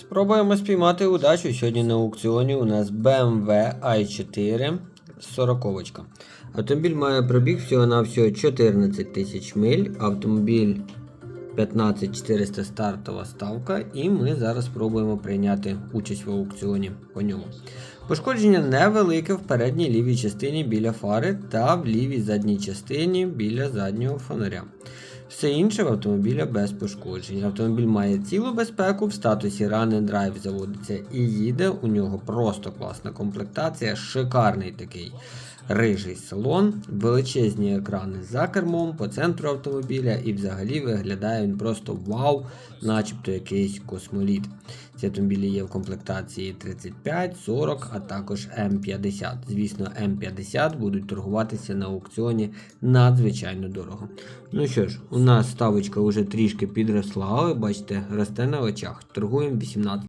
Спробуємо спіймати удачу. Сьогодні на аукціоні у нас BMW i4 40. Автомобіль має пробіг всього на всього 14 тисяч миль. Автомобіль 15400 стартова ставка, і ми зараз спробуємо прийняти участь в аукціоні по ньому. Пошкодження невелике в передній лівій частині біля фари та в лівій задній частині біля заднього фонаря. Все інше в автомобіля без пошкоджень. Автомобіль має цілу безпеку в статусі Run and Drive заводиться і їде. У нього просто класна комплектація, шикарний такий рижий салон, величезні екрани за кермом по центру автомобіля, і взагалі виглядає він просто вау, начебто якийсь космоліт. Ці автомобілі є в комплектації 35, 40, а також М50. Звісно, М50 будуть торгуватися на аукціоні надзвичайно дорого. Ну що ж, у нас ставочка вже трішки підросла, але бачите, росте на очах. Торгуємо 18.